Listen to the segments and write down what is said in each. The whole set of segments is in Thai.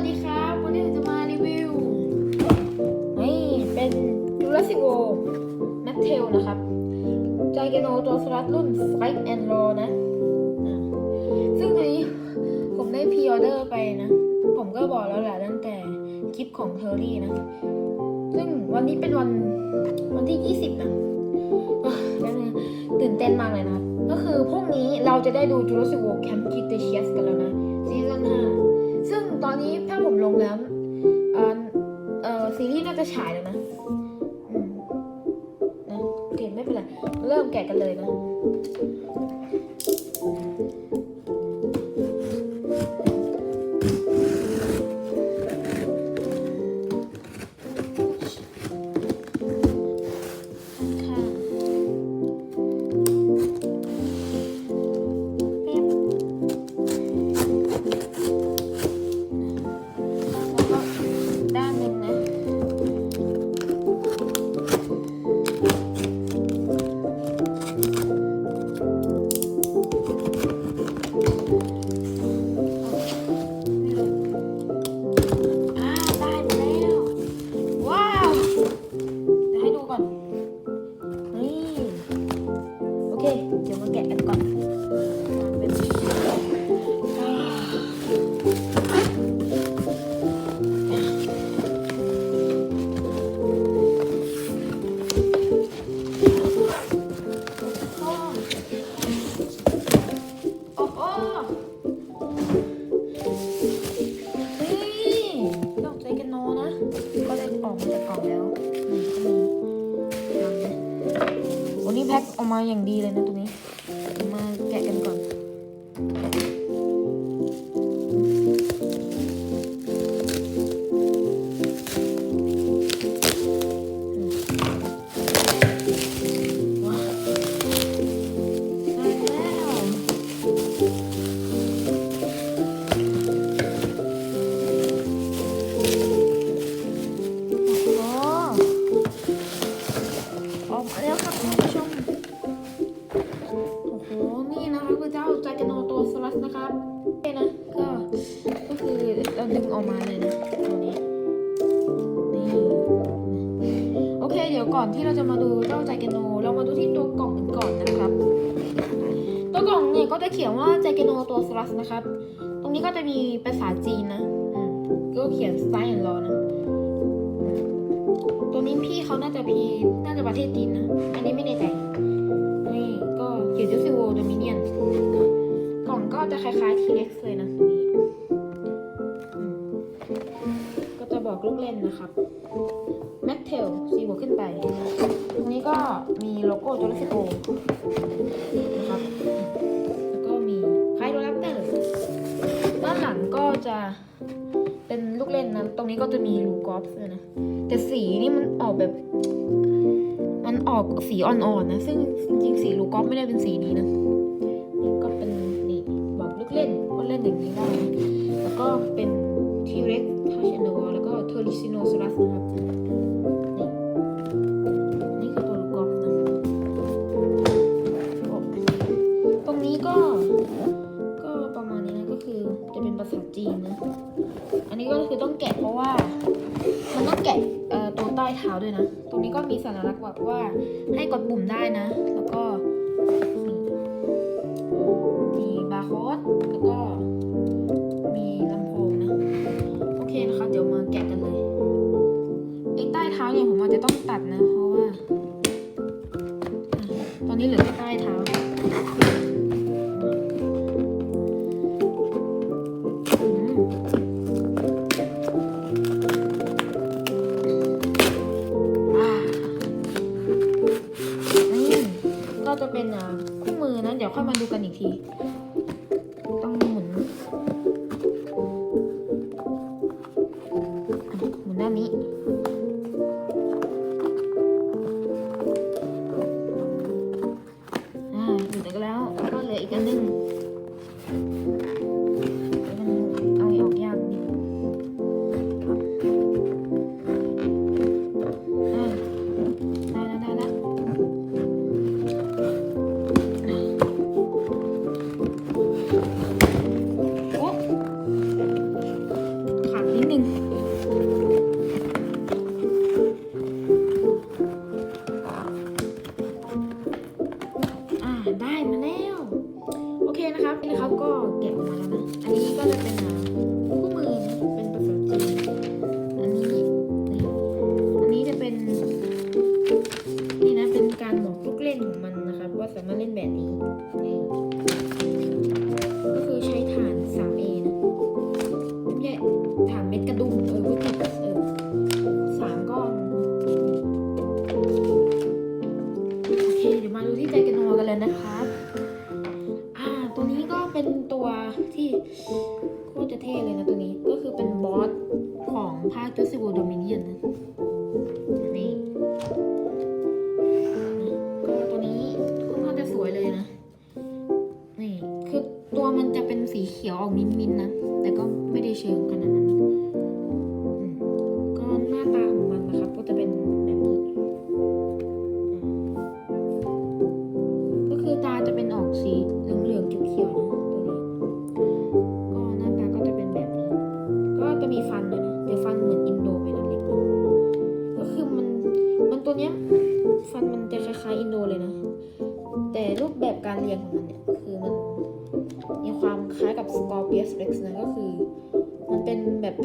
วัสดีครับ วันนี้เราจะมารีวิว นี่เป็น Jurassic World แมทเทลนะครับใจแกโนตัวสลัดรุ่น Fight and Raw นะ ซึ่งตัวนี้ผมได้พ r ออเดอร์ไปนะ ผมก็บอกแล้วแหละตั้งแต่คลิปของเทอรี่นะ ซึ่งวันนี้เป็นวันวันที่ 20 นะอะแล้วเนี่ยตื่นเต้นมากเลยนะ ก็คือพรุ่งนี้เราจะได้ดู Jurassic World Camp Cretaceous กันแล้วนะซีซั่น5ซึ่งตอนนี้ ลงแล้วเออเออซีรีส์น่าจะฉายแล้วนะนะโอเคไม่เป็นไร เริ่มแกะกันเลยนะ ก่อนนะครับ ตัวกล่องเนี่ยก็จะเขียนว่าใจแกโนตัวสลัสนะครับ ตรงนี้ก็จะมีภาษาจีนนะก็เขียนสไตล์แอนด์รอนะ ตัวนี้พี่เขาน่าจะพีน่าจะประเทศจีนนะ อันนี้ไม่แน่ใจนี่ก็เขียนจูซิโวโดมิเนียน กล่องก็จะคล้ายๆทีเล็กเลยนะตัวนี้อืมก็จะบอกลูกเล่นนะครับ โลโก้จอร์ซิโอนะครับแล้วก็มีคล้ายโดรัปเตอร์ด้านหลังก็จะเป็นลูกเล่นนะ ตรงนี้ก็จะมีลูกกอล์ฟด้วยนะ แต่สีนี่มันออกแบบ มันออกสีอ่อนๆนะ ซึ่งจริงๆสีลูกกอล์ฟไม่ได้เป็นสีนี้นะนี่ก็เป็นนี่บอกลูกเล่นว่าเล่นอย่างนี้ได้แล้วก็เป็นทีเร็กทาชโนแล้วก็เทอริซิโนซรัสนะครับะเพราะว่า มันต้องแกะตัวใต้เท้าด้วยนะ ตรงนี้ก็มีสัญลักษณ์แบบว่าให้กดปุ่มได้นะ แล้วก็มีมีบาร์โค้ดแล้วก็ สามารถเล่นแบบนี้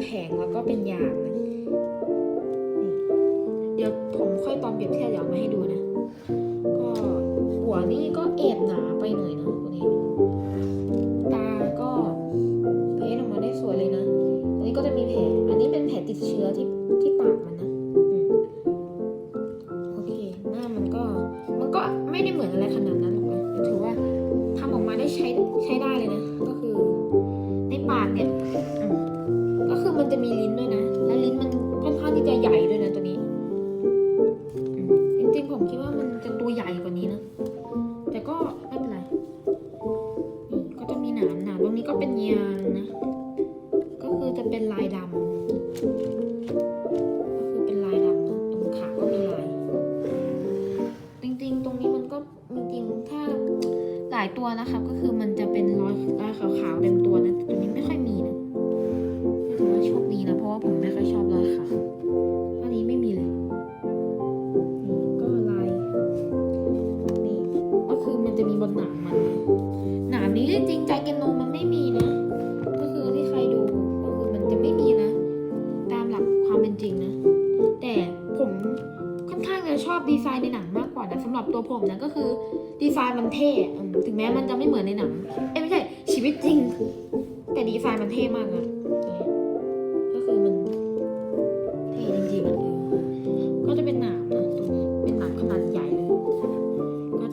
แข็งแล้วก็เป็นยางเดี๋ยวผมค่อยตอนเปรียบเทียบเดี๋มาให้ดูนะ ก็หัวนี่ก็เอ็ดหนาไปหน่อยนะตัวนี้ ตาก็เพชออกมาได้สวยเลยนะ อันนี้ก็จะมีแผล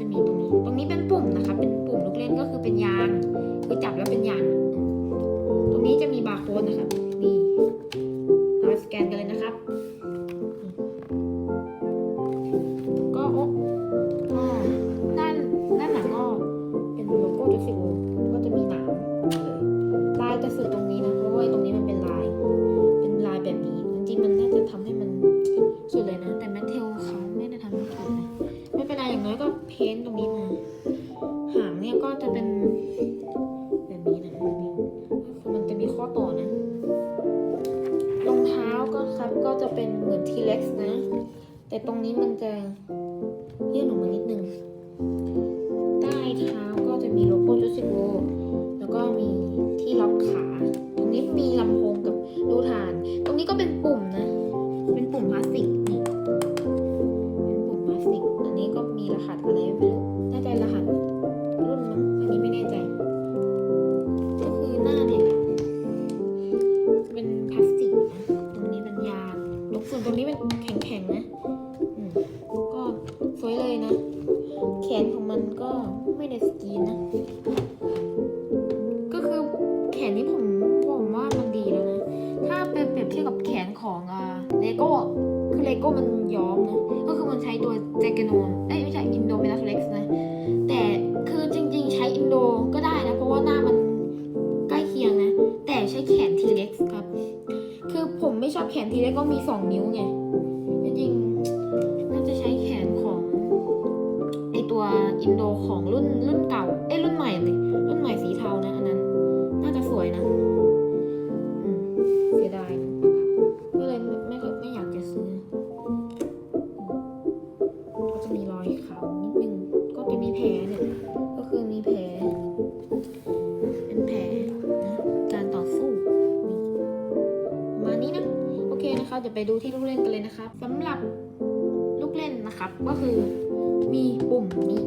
ะมีตรงนี้ ตรงนี้เป็นปุ่มนะคะ เป็นปุ่มลูกเล่นก็คือเป็นยาง คือจับแล้วเป็นยาง ตรงนี้จะมีบาร์โค้ดนะคะ แต่ตรงนี้มันจะยื่นออกมานิดนึง ใต้เท้าก็จะมีโลโก้จูซิโกแล้วก็มีที่ล็อกขา ตรงนี้มีลำโพงกับรูฐาน ตรงนี้ก็เป็นปุ่มนะ ไม่ไสกีนนะ ก็คือแขนนี้ผมผมว่ามันดีแล้วนะ ถ้าเปรียบเทียบกับแขนของเลโก้คือเลโก้มันย้อมนะ ก็คือมันใช้ตัวเจกโนมเอ้ยไม่ใช่อินโดเมนัสเล็กซ์นะ แต่คือจริงๆใช้อินโดก็ได้นะ เพราะว่าหน้ามันใกล้เคียงนะ แต่ใช้แขนทีเล็กครับ คือผมไม่ชอบแขนทีเล็กก็มี 2 นิ้วไง นครับเไปดูที่ลูกเล่นกันเลยนะครับ สำหรับลูกเล่นนะครับ ก็คือมีปุ่มนี้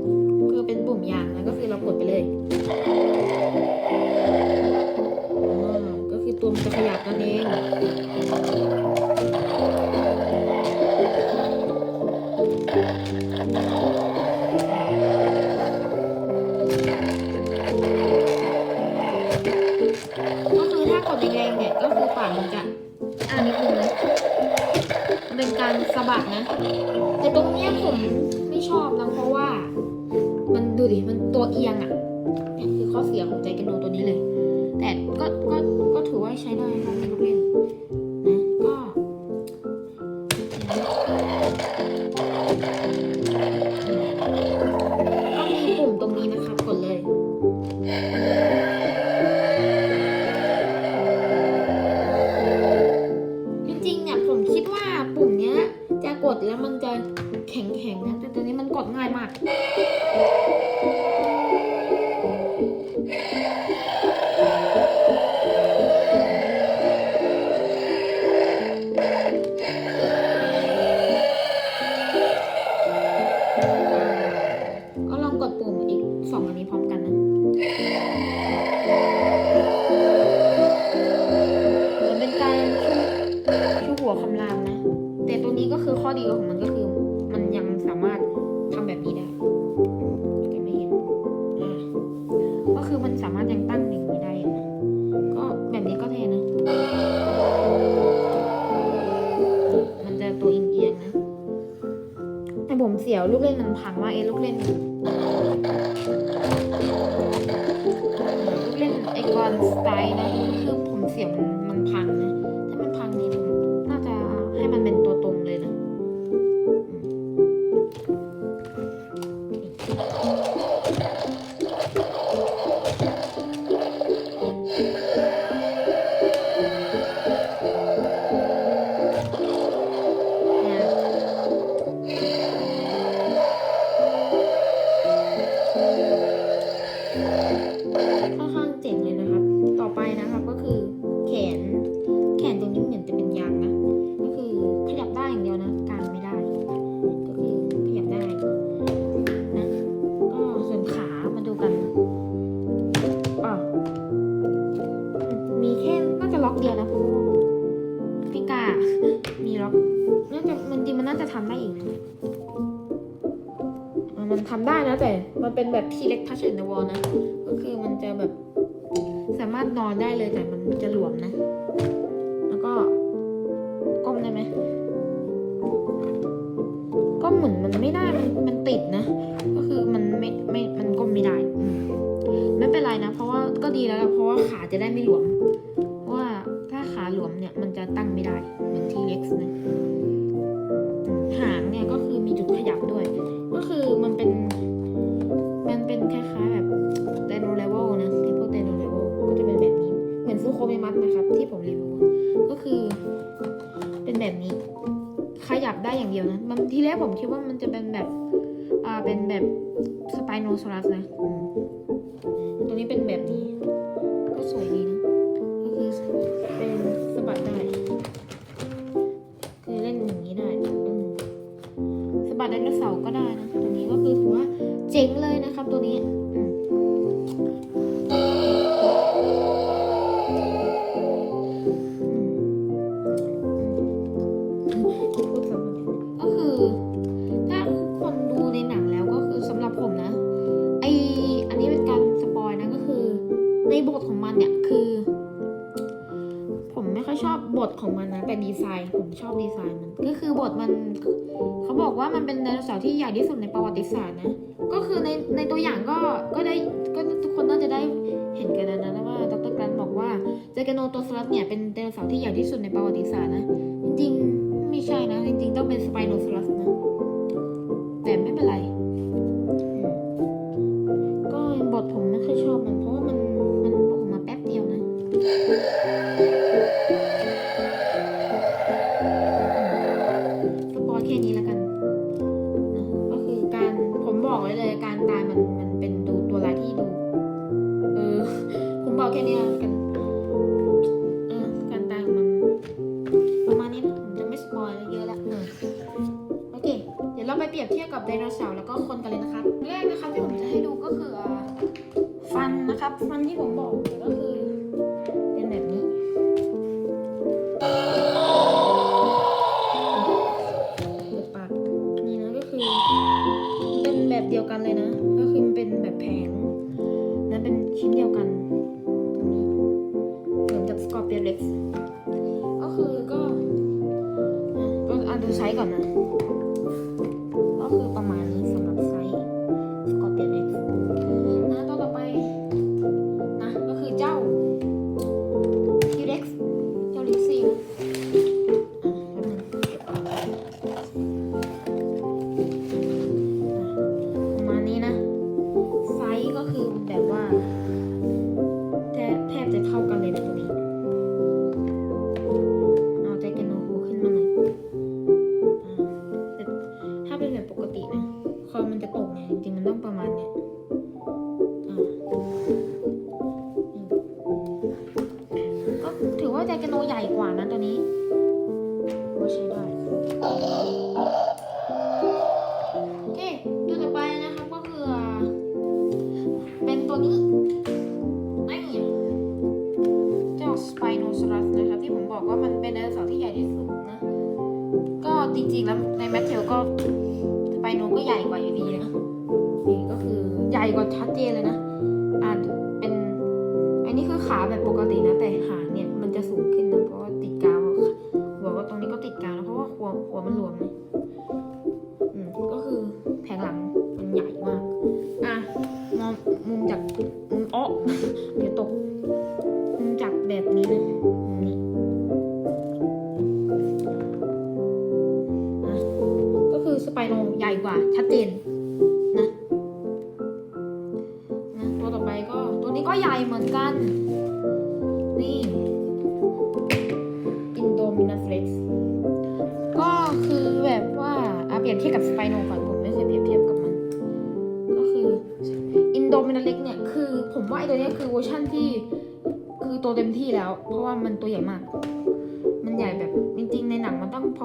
คือเป็นปุ่มยางแล้วก็คือเรากดไปเลยก็คือตัวมันจะขยับนั่นเอง ดูดิ มันตัวเอียงอะเนี่ยคือข้อเสียของใจกันโนตัวนี้เลย แต่ก็ก็ก็ถือว่าใช้ได้ค่ะเด็กเล่น เดียวนะพูพี่กามีล็อกน่าจะมันจริงมันน่าจะทำได้อีกมันทำได้นะแต่ มันเป็นแบบที่เล็กพัชเดนวอลนะ ก็คือมันจะแบบ สามารถนอนได้เลยแต่มันจะหลวมนะ แล้วก็ก้มได้ไหมก็เหมือนมันไม่ได้มันมันติดนะ ก็คือมันไม่ไม่มันก้มไม่ได้ไม่เป็นไรนะ เพราะว่าก็ดีแล้วเพราะว่าขาจะได้ไม่หลวม ผมคิดว่ามันจะเป็นแบบ อ่า เป็นแบบสไปโนซอรัสนะ ต่ดีไซน์ผมชอบดีไซน์มันก็คือบทมันเขาบอกว่ามันเป็นไดโนเสาร์ที่ใหญ่ที่สุดในประวัติศาสตร์นะก็คือในในตัวอย่างก็ก็ได้ก็ทุกคนน่าจะได้เห็นกันแล้วนะว่าดรกรันบอกว่าเจแกโนโตสลัสเนี่ยเป็นไดโนเสาร์ที่ใหญ่ที่สุดในประวัติศาสตร์นะจริงๆไม่ใช่นะจริงๆต้องเป็นสไปโนสลัสนะ เล็กก็คือก็อ่อาจจะใช้ก่อนนะ perumpamannya.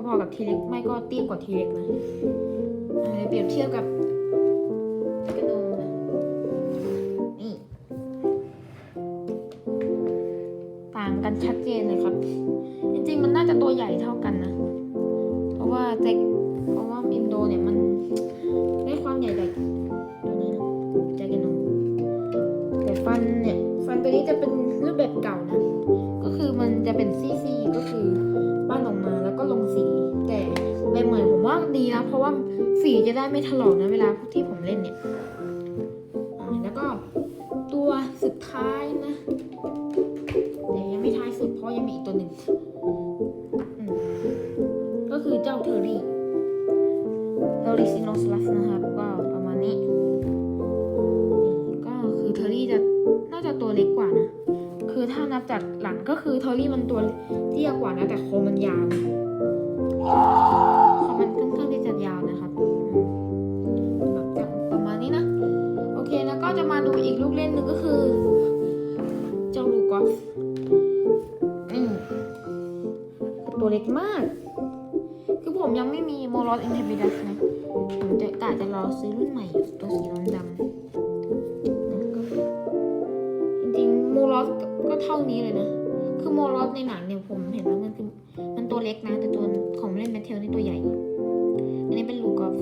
พอๆกับทีเล็กไม่ก็เตี้ยกว่าทีเล็กนะเปรียบเทียบกับกระโดงนะนี่ต่างกันชัดเจนเลยครับ จริงๆมันน่าจะตัวใหญ่เท่า ไ้ไม่ถลอกนะเวลาพวกที่ผมเล่นเนี่ย แล้วก็ตัวสุดท้ายนะแต่ยังไม่ท้ายสุดเพราะยังมีอีกตัวหนึ่ง ก็คือเจ้าเทอรี่เทอรี่ซินโนสลัสนะครับก็ประมาณนี้ก็คือเทอรี่จะน่าจะตัวเล็กกว่านะ คือถ้านับจากหลังก็คือเทอรี่มันตัว รื่องนี้เลยนะ คือโมโอสในหนังเนี่ยผมเห็นแล้วมันคือมันตัวเล็กนะ แต่ตัวของเล่นแมทเทลนี่ตัวใหญ่ อันนี้เป็นลูกอล์ฟ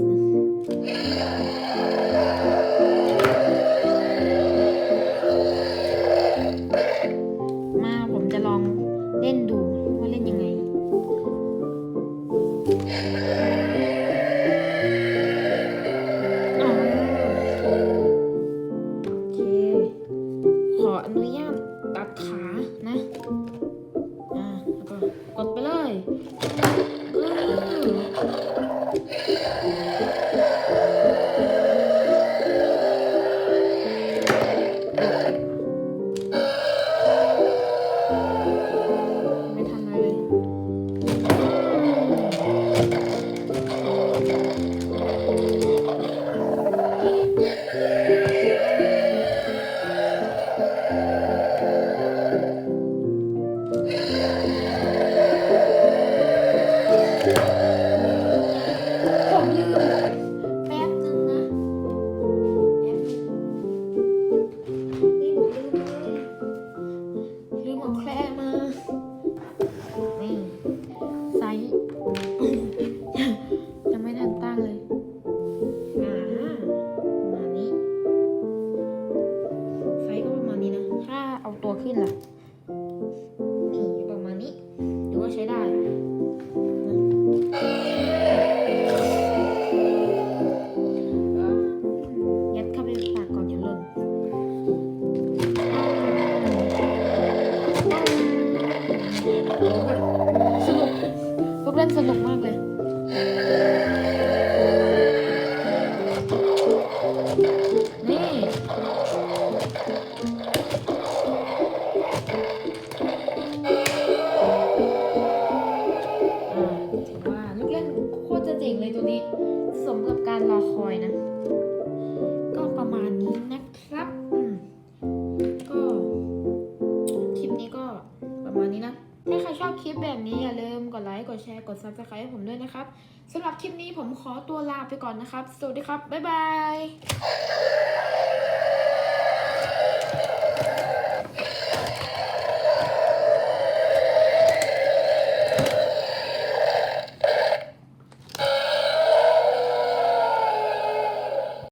าไปก่อนนะครับ สวัสดีครับ บ๊ายบาย